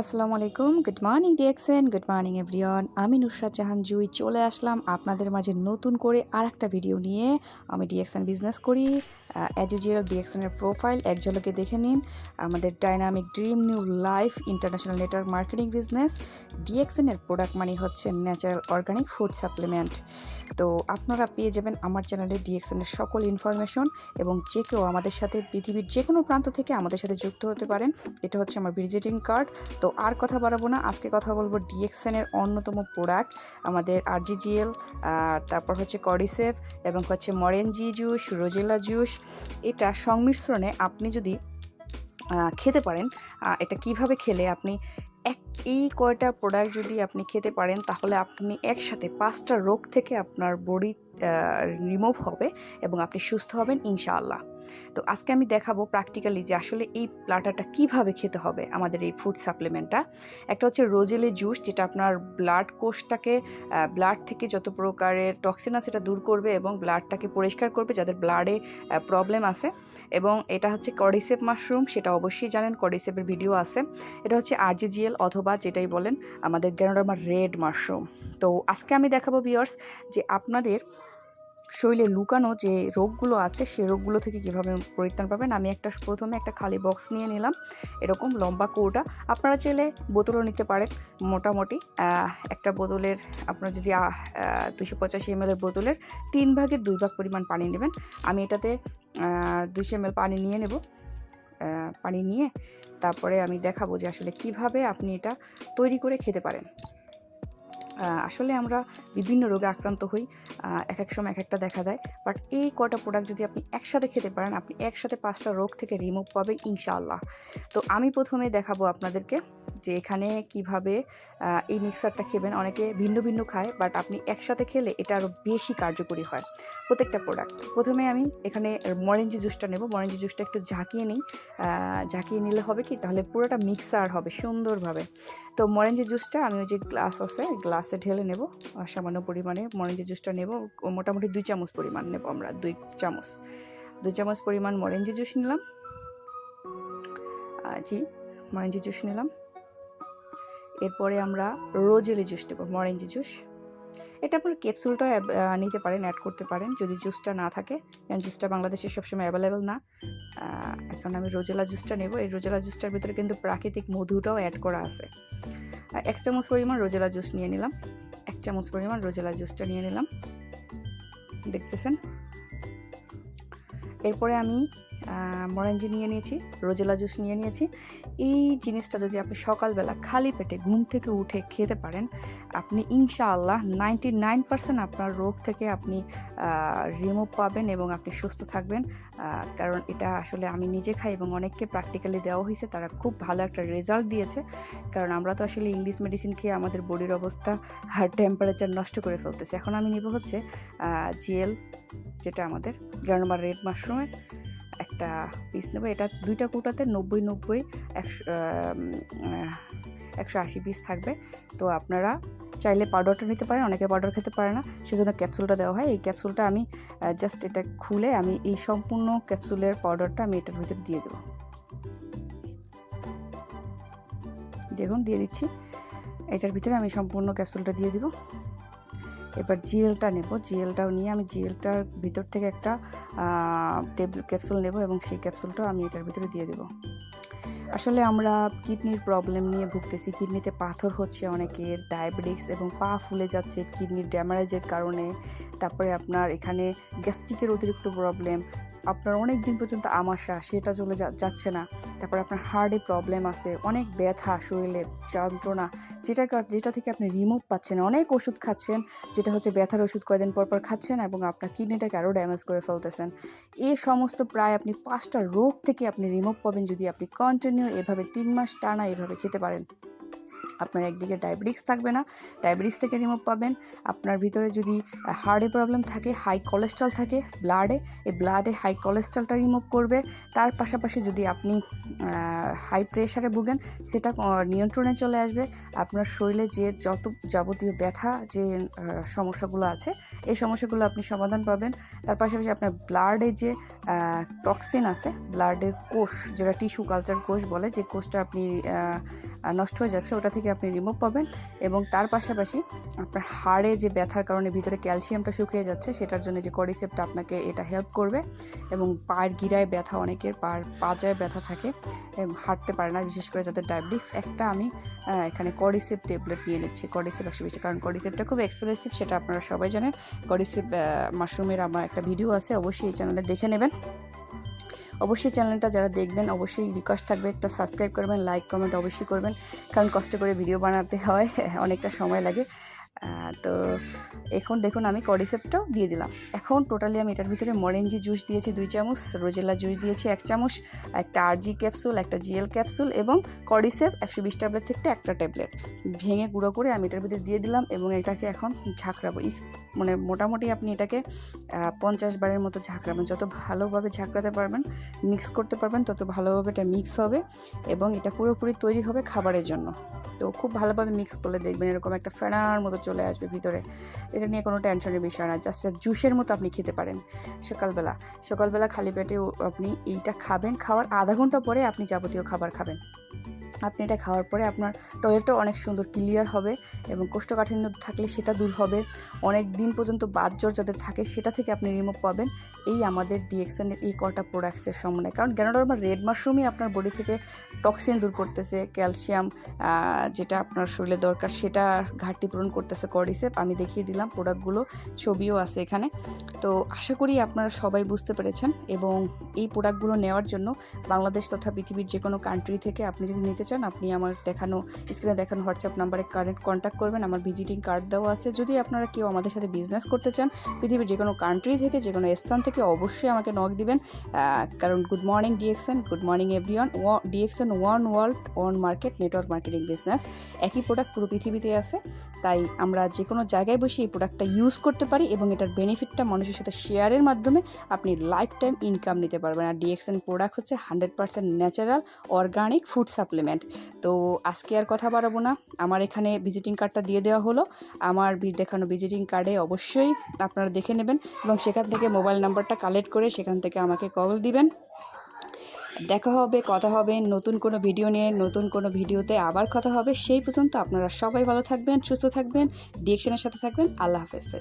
আসসালামু আলাইকুম good morning DXN good morning everyone আমি নুসরাত জাহান জুই চলে আসলাম আপনাদের মাঝে নতুন করে আর একটা ভিডিও নিয়ে। আমি ডিএক্সেন বিজনেস করি। অ্যাজ ইউজুয়াল ডিএক্সেনের প্রোফাইল এক ঝলকে দেখে নিন। আমাদের dynamic dream new life international network marketing business ডিএক্সেনের product মানে হচ্ছে ন্যাচারাল অর্গানিক ফুড সাপ্লিমেন্ট তো আপনারা পেয়ে যাবেন আমার চ্যানেলে ডিএক্সেনের সকল ইনফরমেশন এবং যে কেউ আমাদের সাথে, পৃথিবীর যে কোনো প্রান্ত থেকে আমাদের সাথে যুক্ত হতে পারেন। এটা হচ্ছে আমার ভিজিটিং কার্ড তো আর কথা বাড়াবো না। আজকে কথা বলব ডিএক্সএনের অন্যতম প্রোডাক্ট আমাদের আরজিজিএল তারপর হচ্ছে করিসেফ এবং হচ্ছে মরেনজি জুস রোজেলা জুস এটা সংমিশ্রণে আপনি যদি খেতে পারেন এটা কীভাবে খেলে আপনি এক, এই কয়টা প্রোডাক্ট যদি আপনি খেতে পারেন, তাহলে আপনি একসাথে পাঁচটা রোগ থেকে আপনার বডি রিমুভ হবে এবং আপনি সুস্থ হবেন, ইনশাআল্লাহ। তো আজকে আমি দেখাবো প্র্যাকটিক্যালি যে আসলে এই প্লাটাটা কীভাবে খেতে হবে আমাদের এই ফুড সাপ্লিমেন্টটা একটা হচ্ছে রোজেলে জুস যেটা আপনার ব্লাড কোষটাকে ব্লাড থেকে যত প্রকারের টক্সিন আছে সেটা দূর করবে এবং ব্লাডটাকে পরিষ্কার করবে যাদের ব্লাডে প্রবলেম আছে। এবং এটা হচ্ছে কডিসেপ মাশরুম সেটা অবশ্যই জানেন কডিসেপের ভিডিও আছে। এটা হচ্ছে আরজিজিএল অথবা যেটাই বলেন, আমাদের গ্যানোডার্মা রেড মাশরুম তো আজকে আমি দেখাবো বিয়ার্স যে আপনাদের শরীরে লুকানো যে রোগগুলো আছে, সে রোগগুলো থেকে কীভাবে পরিত্রাণ পাবেন, আমি একটা প্রথমে একটা খালি বক্স নিয়ে নিলাম। এরকম লম্বা কৌটা আপনারা চাইলে বোতলও নিতে পারেন, মোটামুটি। একটা বোতলের, আপনারা যদি দুশো পঁচাশি এম এর বোতলের তিন ভাগের দুই ভাগ পরিমাণ পানি নেবেন। আমি এটাতে দুশো এম পানি নিয়ে নেব। পানি নিয়ে তারপরে আমি দেখাবো যে আসলে কীভাবে আপনি এটা তৈরি করে খেতে পারেন। আসলে আমরা বিভিন্ন রোগে আক্রান্ত হই এক এক সময় এক একটা দেখা দেয়। বাট এই কটা প্রোডাক্ট যদি আপনি একসাথে খেতে পারেন, আপনি একসাথে পাঁচটা রোগ থেকে রিমুভ পাবেন ইনশাআল্লাহ। তো আমি প্রথমে দেখাবো আপনাদেরকে যে এখানে কীভাবে এই মিক্সারটা খেবেন। অনেকে ভিন্ন ভিন্ন খায় বাট আপনি একসাথে খেলে এটা আরও বেশি কার্যকরী হয় প্রত্যেকটা প্রোডাক্ট প্রথমে আমি এখানে মরেঞ্জি জুসটা নেব। মরেঞ্জি জুসটা একটু ঝাঁকিয়ে নিই। ঝাঁকিয়ে নিলে হবে কি? তাহলে পুরোটা মিক্সার হবে সুন্দরভাবে। তো মরেঞ্জি জুসটা আমি ওই যে গ্লাস আছে গ্লাসে ঢেলে নেব। সামান্য পরিমাণে মরেঞ্জি জুসটা নেব। মোটামুটি দুই চামচ পরিমাণ নেব আমরা, দুই চামচ। দুই চামচ পরিমাণ মরেঞ্জি জুস নিলাম। জি, মরেঞ্জি জুস নিলাম। এরপরে আমরা রোজেলি জুস নেব, মরেঞ্জি জুস। এটা আপনার ক্যাপসুলটা নিতে পারেন অ্যাড করতে পারেন। যদি জুসটা না থাকে, কারণ জুসটা বাংলাদেশে সবসময় অ্যাভেলেবেল না। এখন আমি রোজেলা জুসটা নেব। এই রোজেলা জুসটার ভিতরে কিন্তু প্রাকৃতিক মধুটাও অ্যাড করা আছে। এক চামচ পরিমাণ রোজেলা জুস নিয়ে নিলাম। এক চামচ পরিমাণ রোজেলা জুসটা নিয়ে নিলাম। দেখতেছেন? এরপরে আমি মরেঞ্জি নিয়ে নিয়েছি, রোজেলা জুস নিয়ে নিয়েছি। এই জিনিসটা যদি আপনি সকালবেলা খালি পেটে ঘুম থেকে উঠে খেতে পারেন, আপনি ইনশাআল্লাহ নাইনটি নাইন পার্সেন্ট আপনার রোগ থেকে আপনি রিমুভ পাবেন এবং আপনি সুস্থ থাকবেন। কারণ এটা আসলে আমি নিজে খাই এবং অনেককে প্র্যাকটিক্যালি দেওয়া হয়েছে, তারা খুব ভালো একটা রেজাল্ট দিয়েছে। কারণ আমরা তো আসলে ইংলিশ মেডিসিন খেয়ে আমাদের বডির অবস্থা হার্ট টেম্পারেচার নষ্ট করে ফেলতেছে। এখন আমি নিব হচ্ছে জিএল যেটা আমাদের গ্রানোমার রেড মাশরুমের একটা পিস নেব। এটা দুইটা কোটাতে নব্বই নব্বই, একশো একশো আশি পিস থাকবে। তো আপনারা চাইলে পাউডারটা নিতে পারেন, অনেকে পাউডার খেতে পারে না। সেজন্য ক্যাপসুলটা দেওয়া হয়। এই ক্যাপসুলটা আমি জাস্ট এটা খুলে আমি এই সম্পূর্ণ ক্যাপসুলের পাউডারটা আমি এটার ভিতরে দিয়ে দেবো। দেখুন, দিয়ে দিচ্ছি। এটার ভিতরে আমি সম্পূর্ণ ক্যাপসুলটা দিয়ে দিব। এবার জিএলটা নেব। জিএলটাও নিয়ে আমি জিএলটার ভিতর থেকে একটা টেবল, ক্যাপসুল নেব এবং সেই ক্যাপসুলটাও আমি এটার ভিতরে দিয়ে দেবো। আসলে আমরা কিডনির প্রবলেম নিয়ে ভুগতেছি। কিডনিতে পাথর হচ্ছে অনেকের ডায়াবেটিক্স এবং পা ফুলে যাচ্ছে কিডনির ড্যামারেজের কারণে। তারপরে আপনার এখানে গ্যাস্ট্রিকের অতিরিক্ত প্রবলেম আপনার অনেক দিন পর্যন্ত আমাশা সেটা চলে যাচ্ছে না। তারপরে আপনার হার্টে প্রবলেম আছে, অনেক ব্যথা, শরীরে যন্ত্রণা যেটা যেটা থেকে আপনি রিমুভ পাচ্ছেন, অনেক ওষুধ খাচ্ছেন, যেটা হচ্ছে ব্যথার ওষুধ কয়েকদিন পর পর খাচ্ছেন এবং আপনার কিডনিটাকে আরও ড্যামেজ করে ফেলতেছেন। এই সমস্ত প্রায় আপনি পাঁচটা রোগ থেকে আপনি রিমুভ পাবেন যদি আপনি কন্টিনিউ এভাবে তিন মাস টানা এভাবে খেতে পারেন। আপনার একদিকে ডায়াবেটিক্স থাকবে না ডায়াবেটিস থেকে রিমুভ পাবেন। আপনার ভিতরে যদি হার্টে প্রবলেম থাকে হাই কোলেস্ট্রল থাকে ব্লাডে এই ব্লাডে হাই কোলেস্ট্রলটা রিমুভ করবে। তার পাশাপাশি যদি আপনি হাই প্রেশারে ভুগেন, সেটা নিয়ন্ত্রণে চলে আসবে। আপনার শরীরে যে যত যাবতীয় ব্যথা, যে সমস্যাগুলো আছে, এই সমস্যাগুলো আপনি সমাধান পাবেন। তার পাশাপাশি আপনার ব্লাডে যে টক্সিন আছে ব্লাডের কোষ, যেটা টিস্যু কালচার কোষ বলে, যে কোষটা আপনি নষ্ট হয়ে যাচ্ছে, ওটা থেকে আপনি রিমুভ পাবেন এবং তার পাশাপাশি আপনার হাড়ে যে ব্যথার কারণে ভিতরে ক্যালসিয়ামটা শুকিয়ে যাচ্ছে, সেটার জন্য যে কডিসেপটা আপনাকে এটা হেল্প করবে এবং পায়ের গিরায় ব্যথা অনেকের পার পাজায় ব্যথা থাকে হাঁটতে পারে না, বিশেষ করে যাদের ডায়াবেটিস একটা আমি এখানে কডিসেপ ট্যাবলেট নিয়ে নিচ্ছি কডিসেপ একশো বিশ কারণ কডিসেপটা খুব এক্সপেন্সিভ সেটা আপনারা সবাই জানেন। কডিসেপ মাশরুমের আমার একটা ভিডিও আছে, অবশ্যই এই চ্যানেলে দেখে নেবেন। অবশ্যই চ্যানেলটা যারা দেখবেন, অবশ্যই রিকোয়েস্ট থাকবে, একটা সাবস্ক্রাইব করবেন লাইক কমেন্ট অবশ্যই করবেন। কারণ কষ্ট করে ভিডিও বানাতে হয়, অনেকটা সময় লাগে। তো এখন দেখুন, আমি কডিসেপটাও দিয়ে দিলাম। এখন টোটালি আমি এটার ভিতরে মরেঞ্জি জুস দিয়েছি, দুই চামচ রোজেলা জুস দিয়েছি, এক চামচ, একটা আরজি ক্যাপসুল একটা জিএল ক্যাপসুল এবং কডিসেপ একশো বিশ ট্যাবলেট থেকে একটা ট্যাবলেট ভেঙে গুঁড়ো করে আমি এটার ভিতরে দিয়ে দিলাম এবং এটাকে এখন ঝাঁকড়াবো। মানে মোটামুটি আপনি এটাকে পঞ্চাশ বারের মতো ঝাঁকড়াবেন। যত ভালোভাবে ঝাঁকড়াতে পারবেন মিক্স করতে পারবেন, তত ভালোভাবে এটা মিক্স হবে এবং এটা পুরোপুরি তৈরি হবে খাবারের জন্য। তো খুব ভালোভাবে মিক্স করলে দেখবেন এরকম একটা ফেনার মতো চলে আসবে ভিতরে। এটা নিয়ে কোনো টেনশনের বিষয় না জাস্ট জুসের মতো আপনি খেতে পারেন সকালবেলা। সকালবেলা খালি পেটে আপনি এইটা খাবেন, খাওয়ার আধা ঘণ্টা পরে আপনি যাবতীয় খাবার খাবেন। আপনি এটা খাওয়ার পরে আপনার টয়লেটটা অনেক সুন্দর ক্লিয়ার হবে এবং কোষ্ঠকাঠিন্য থাকলে সেটা দূর হবে। অনেক দিন পর্যন্ত বাদ জ্বর যাদের থাকে সেটা থেকে আপনি রিমুভ পাবেন। এই আমাদের ডিএক্সএনের এই কটা প্রোডাক্টসের সম্বন্ধে কারণ গ্যানোডার্মা রেড মাশরুমই আপনার বডি থেকে টক্সিন দূর করতেছে ক্যালসিয়াম যেটা আপনার শরীরে দরকার সেটা ঘাটতি পূরণ করতেছে কডিসেপ আমি দেখিয়ে দিলাম প্রোডাক্টগুলো ছবিও আছে এখানে। তো আশা করি আপনারা সবাই বুঝতে পেরেছেন এবং এই প্রোডাক্টগুলো নেওয়ার জন্য বাংলাদেশ তথা পৃথিবীর যে কোনো কান্ট্রি থেকে আপনি যদি নিতে চান, আপনি আমার দেখানো স্ক্রিনে দেখানো হোয়াটসঅ্যাপ নাম্বারে কারেন্ট কন্ট্যাক্ট করবেন। আমার ভিজিটিং কার্ড দেওয়া আছে। যদি আপনারা কেউ আমাদের সাথে বিজনেস করতে চান, পৃথিবীর যে কোনো কান্ট্রি থেকে যে কোনো স্থান থেকে অবশ্যই আমাকে নক দিবেন। কারণ good morning DXN good morning everyone DXN one world one market network marketing business একই প্রোডাক্ট পুরো পৃথিবীতে আছে, তাই আমরা যে কোনো জায়গায় বসে এই প্রোডাক্টটা ইউজ করতে পারি এবং এটার বেনিফিটটা মানুষের সাথে শেয়ারের মাধ্যমে আপনি লাইফ টাইম ইনকাম নিতে পারবেন। আর ডিএক্সএন প্রোডাক্ট হচ্ছে hundred percent natural organic food supplement তো আজকে আর কথা বাড়াবো না। আমার এখানে ভিজিটিং কার্ডটা দিয়ে দেওয়া হলো। আমার দেখানো ভিজিটিং কার্ডে অবশ্যই আপনারা দেখে নেবেন এবং সেখান থেকে মোবাইল নাম্বারটা কালেক্ট করে সেখান থেকে আমাকে কল দিবেন। দেখা হবে, কথা হবে, নতুন কোনো ভিডিও নিয়ে, নতুন কোনো ভিডিওতে আবার কথা হবে। সেই পর্যন্ত আপনারা সবাই ভালো থাকবেন, সুস্থ থাকবেন ডিরেকশনের সাথে থাকবেন। আল্লাহ হাফেজ।